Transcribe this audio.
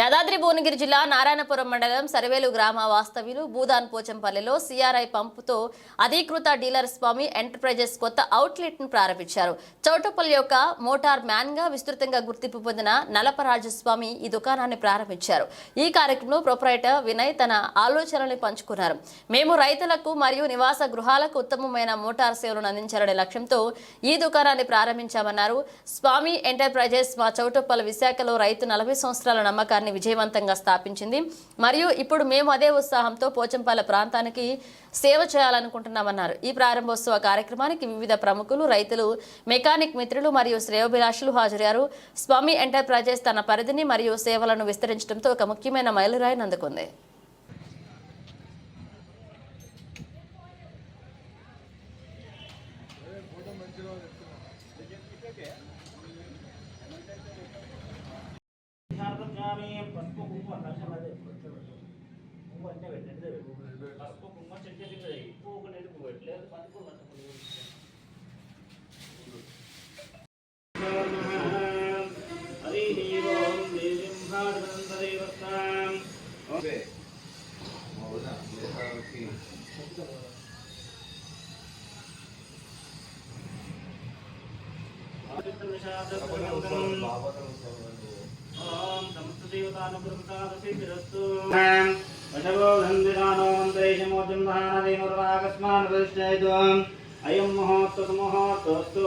యాదాద్రి భువనగిరి జిల్లా నారాయణపురం మండలం సర్వేలు గ్రామ వాస్తవ్యులు భూదాన్ పోచంపల్లిలో సిఆర్ఐ పంపుతో అధీకృత డీలర్ స్వామి ఎంటర్ప్రైజెస్ కొత్త అవుట్లెట్ను ప్రారంభించారు. చౌటపల్లి యొక్క మోటార్ మ్యాన్గా విస్తృతంగా గుర్తింపు పొందిన నలపరాజు స్వామి ఈ దుకాణాన్ని ప్రారంభించారు. ఈ కార్యక్రమంలో ప్రొపరైటర్ వినయ్ తన ఆలోచనల్ని పంచుకున్నారు. మేము రైతులకు మరియు నివాస గృహాలకు ఉత్తమమైన మోటార్ సేవలను అందించాలనే లక్ష్యంతో ఈ దుకాణాన్ని ప్రారంభించామన్నారు. స్వామి ఎంటర్ప్రైజెస్ మా చౌటపల్లి విశాఖలో రైతు నలభై సంవత్సరాల నమ్మకాన్ని విజయవంతంగా స్థాపించింది. మరియు ఇప్పుడు మేము అదే ఉత్సాహంతో పోచంపాల ప్రాంతానికి సేవ చేయాలనుకుంటున్నామన్నారు. ఈ ప్రారంభోత్సవ కార్యక్రమానికి వివిధ ప్రముఖులు రైతులు మెకానిక్ మిత్రులు మరియు శ్రేయోభిలాషులు హాజరయ్యారు. స్వామి ఎంటర్ప్రైజెస్ తన పరిధిని మరియు సేవలను విస్తరించడంతో ఒక ముఖ్యమైన మైలురాయిని అందుకుంది Okay పసుపు కుంకుమ దర్శనం అదే పువ్వు అంటే పెట్టండి పసుపు కుంకుమ చెక్ పువ్వు ఓం సమస్త దేవతానుగ్రహసాదసిద్ధిరస్తు వశవో గంధిరానో మంత్రేశమోజం మహానదీనుర్వాకస్మాన్ వరిష్ఠైదు అయం ముహూర్త ముహూర్తోస్తు